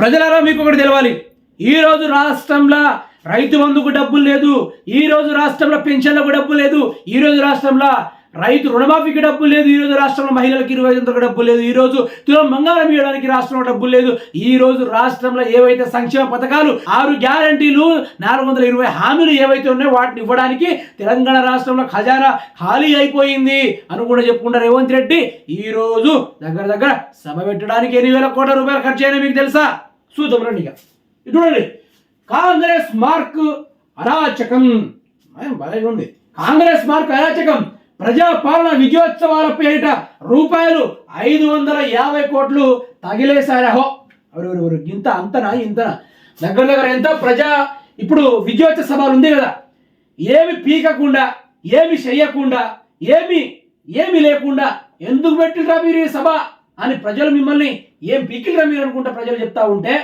ప్రజలారా మీకు ఒకటి తెలవాలి. ఈ రోజు రాష్ట్రంలో రైతు బంధుకు డబ్బులు లేదు. ఈ రోజు రాష్ట్రంలో పెన్షన్లకు డబ్బు లేదు. ఈ రోజు రాష్ట్రంలో రైతు రుణమాఫీకి డబ్బు లేదు. ఈ రోజు రాష్ట్రంలో మహిళలకు ఇరవై ఐదు డబ్బు లేదు. ఈరోజు తులం మంగళం ఇవ్వడానికి రాష్ట్రంలో డబ్బు లేదు. ఈ రోజు రాష్ట్రంలో ఏవైతే సంక్షేమ పథకాలు ఆరు గ్యారంటీలు నాలుగు వందల ఇరవై హామీలు ఏవైతే ఉన్నాయో వాటిని ఇవ్వడానికి తెలంగాణ రాష్ట్రంలో ఖజానా ఖాళీ అయిపోయింది అని కూడా చెప్పుకుంటారు రేవంత్ రెడ్డి. ఈ రోజు దగ్గర దగ్గర సభ పెట్టడానికి ఎన్ని వేల కోట్ల రూపాయలు ఖర్చు అయినా మీకు తెలుసా? చూద్దాం రండి ఇక ఇది చూడండి కాంగ్రెస్ మార్క్ అరాచకం. భలే ఉంది కాంగ్రెస్ మార్క్ అరాచకం. ప్రజాపాలన విజయోత్సవాల పేరిట రూపాయలు ఐదు వందల యాభై కోట్లు తగిలేశారహో ఎవరెవరు ఇంత అంతనా ఇంతనా? దగ్గర దగ్గర ఎంత? ప్రజా ఇప్పుడు విజయోత్సవాలు ఉంది కదా. ఏమి పీకకుండా ఏమి చెయ్యకుండా ఏమి ఏమి లేకుండా ఎందుకు పెట్టినరా మీరు ఈ సభ? అని ప్రజలు మిమ్మల్ని ఏం పీకిలరా మీరు అనుకుంటే ప్రజలు చెప్తా ఉంటే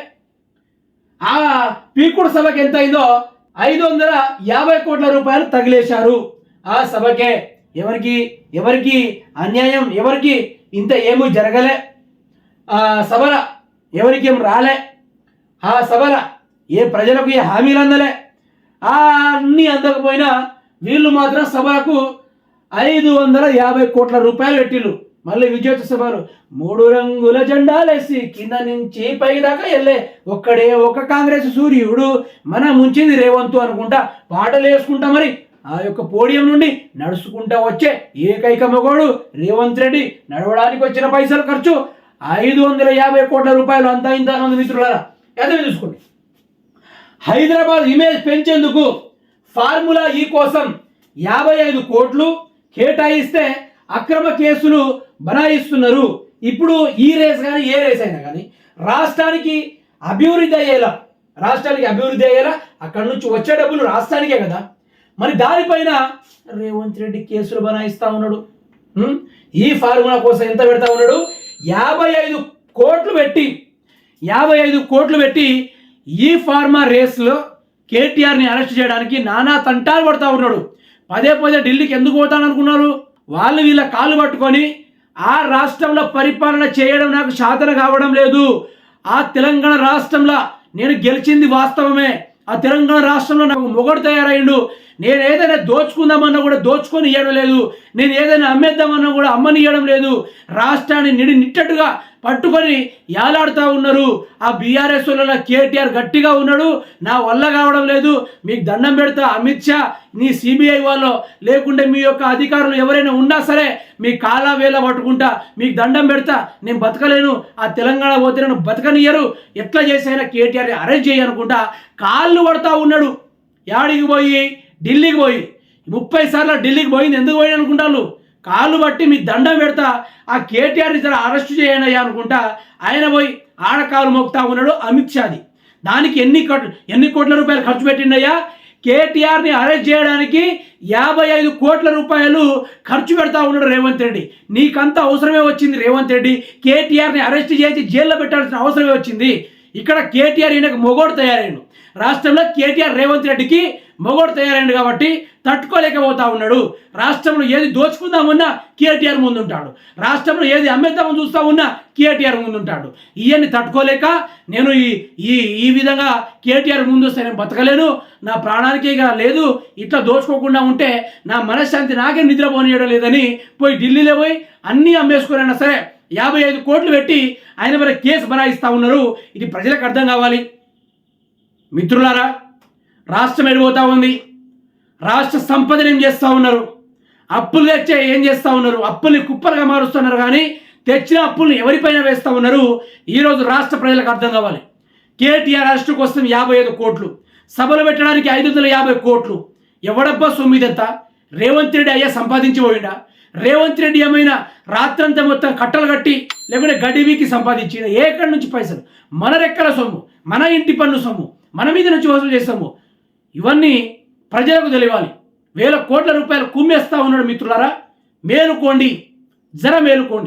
ఆ పీకుడు సభకి ఎంత అయిందో ఐదు వందల యాభై కోట్ల రూపాయలు తగిలేశారు. ఆ సభకే ఎవరికి ఎవరికి అన్యాయం ఎవరికి ఇంత ఏమీ జరగలే. ఆ సభల ఎవరికి ఏం రాలే. ఆ సభల ఏ ప్రజలకు ఏ హామీలు అందలే. ఆ అన్నీ అందకపోయినా వీళ్ళు మాత్రం సభకు ఐదు వందల యాభై కోట్ల రూపాయలు పెట్టిళ్ళు. మళ్ళీ విజేత సభలు మూడు రంగుల జెండాలేసి కింద నుంచి పై దాకా వెళ్ళే ఒక్కడే ఒక కాంగ్రెస్ సూర్యుడు. మన ముంచింది రేవంతు అనుకుంటా పాటలు వేసుకుంటా మరి. ఆ యొక్క పోడియం నుండి నడుచుకుంటా వచ్చే ఏకైక మగోడు రేవంత్ రెడ్డి. నడవడానికి వచ్చిన పైసలు ఖర్చు ఐదు వందల యాభై కోట్ల రూపాయలు. అంతా ఇంత మంది మిత్రులారా? ఎంత చూసుకోండి హైదరాబాద్ ఇమేజ్ పెంచేందుకు ఫార్ములా ఈ కోసం యాభై ఐదు కోట్లు కేటాయిస్తే అక్రమ కేసులు బనాయిస్తున్నారు. ఇప్పుడు ఈ రేస్ కానీ ఏ రేస్ అయినా కానీ రాష్ట్రానికి అభివృద్ధి అయ్యేలా రాష్ట్రానికి అభివృద్ధి అయ్యేలా అక్కడి నుంచి వచ్చే డబ్బులు రాష్ట్రానికే కదా. మరి దానిపైన రేవంత్ రెడ్డి కేసులు బనాయిస్తా ఉన్నాడు. ఈ ఫార్ములా కోసం ఎంత పెడతా ఉన్నాడు? యాభై ఐదు కోట్లు పెట్టి యాభై ఐదు కోట్లు పెట్టి ఈ ఫార్మా రేస్లో కేటీఆర్ని అరెస్ట్ చేయడానికి నానా తంటాలు పడతా ఉన్నాడు. పదే పదే ఢిల్లీకి ఎందుకు పోతాననుకున్నారు? వాళ్ళు వీళ్ళ కాళ్ళు పట్టుకొని ఆ రాష్ట్రంలో పరిపాలన చేయడం నాకు సాధన కావడం లేదు. ఆ తెలంగాణ రాష్ట్రంలో నేను గెలిచింది వాస్తవమే. ఆ తెలంగాణ రాష్ట్రంలో నాకు మొగడు తయారైండు. నేను ఏదైనా దోచుకుందామన్నా కూడా దోచుకొని ఇవ్వడం లేదు. నేను ఏదైనా అమ్మేద్దామన్నా కూడా అమ్మని ఇవ్వడం లేదు. రాష్ట్రాన్ని నిడి నిట్టట్టుగా పట్టుకొని యాలాడుతూ ఉన్నారు. ఆ బీఆర్ఎస్ వల్ల కేటీఆర్ గట్టిగా ఉన్నాడు. నా వల్ల కావడం లేదు. మీకు దండం పెడతా అమిత్ షా. నీ సిబిఐ వాళ్ళు లేకుంటే మీ యొక్క అధికారులు ఎవరైనా ఉన్నా సరే మీ కాలా వేల పట్టుకుంటా మీకు దండం పెడతా. నేను బతకలేను. ఆ తెలంగాణ పోతే నన్ను బతకనియరు ఎట్లా చేసైనా కేటీఆర్ని అరెస్ట్ చేయనుకుంటా కాళ్ళు పడతా ఉన్నాడు. యాడికి పోయి? ఢిల్లీకి పోయి. ముప్పై సార్లు ఢిల్లీకి పోయింది. ఎందుకు పోయి అనుకుంటారు కాళ్ళు బట్టి మీ దండం పెడతా ఆ కేటీఆర్ని జర అరెస్ట్ చేయండి అయ్యా అనుకుంటా ఆయన పోయి ఆడకాలు మోపుతా ఉన్నాడు అమిత్ షాది. దానికి ఎన్ని కోట్ల ఎన్ని కోట్ల రూపాయలు ఖర్చు పెట్టిండయ్యా కేటీఆర్ని అరెస్ట్ చేయడానికి యాభై ఐదు కోట్ల రూపాయలు ఖర్చు పెడతా ఉన్నాడు రేవంత్ రెడ్డి. నీకంత అవసరమే వచ్చింది రేవంత్ రెడ్డి. కేటీఆర్ని అరెస్ట్ చేసి జైల్లో పెట్టాల్సిన అవసరమే వచ్చింది. ఇక్కడ కేటీఆర్ ఈయనకు మొగోడు తయారైండు. రాష్ట్రంలో కేటీఆర్ రేవంత్ రెడ్డికి మొగోడు తయారైండు కాబట్టి తట్టుకోలేకపోతా ఉన్నాడు. రాష్ట్రంలో ఏది దోచుకుందామన్నా కేటీఆర్ ముందుంటాడు. రాష్ట్రంలో ఏది అమ్మేద్దామని చూస్తా ఉన్నా కేటీఆర్ ముందుంటాడు. ఇవన్నీ తట్టుకోలేక నేను ఈ ఈ ఈ విధంగా కేటీఆర్ ముందు వస్తే నేను బతకలేను. నా ప్రాణానికి లేదు. ఇట్లా దోచుకోకుండా ఉంటే నా మనశ్శాంతి నాకే నిద్రపోనియడం లేదని పోయి ఢిల్లీలో పోయి అన్నీ అమ్మేసుకురైనా సరే యాభై ఐదు కోట్లు పెట్టి ఆయన మరి కేసు బనాయిస్తా ఉన్నారు. ఇది ప్రజలకు అర్థం కావాలి. మిత్రులారా రాష్ట్రం ఎడిపోతా ఉంది. రాష్ట్ర సంపదను ఏం చేస్తూ ఉన్నారు? అప్పులు తెచ్చే ఏం చేస్తూ ఉన్నారు? అప్పుల్ని కుప్పలుగా మారుస్తున్నారు కానీ తెచ్చిన అప్పుల్ని ఎవరిపైన వేస్తూ ఉన్నారు? ఈరోజు రాష్ట్ర ప్రజలకు అర్థం కావాలి. కేటీఆర్ అరెస్టు కోసం యాభై ఐదు కోట్లు సభలు పెట్టడానికి ఐదు వందల యాభై కోట్లు. ఎవడబ్బా సొమ్మిదంత? రేవంత్ రెడ్డి అయ్యా సంపాదించి పోయిండా? రేవంత్ రెడ్డి ఏమైనా రాత్రంతా మొత్తం కట్టలు కట్టి లేకుంటే గడివికి సంపాదించిన? ఏకడి నుంచి పైసలు? మన రెక్కల సొమ్ము మన ఇంటి పన్ను సొమ్ము మన మీద నుంచి వసూలు చేస్తాము ఇవన్నీ ప్రజలకు తెలియాలి. వేల కోట్ల రూపాయలు కుమ్మేస్తా ఉన్నాడు మిత్రులారా. మేలుకోండి. జర మేలుకోండి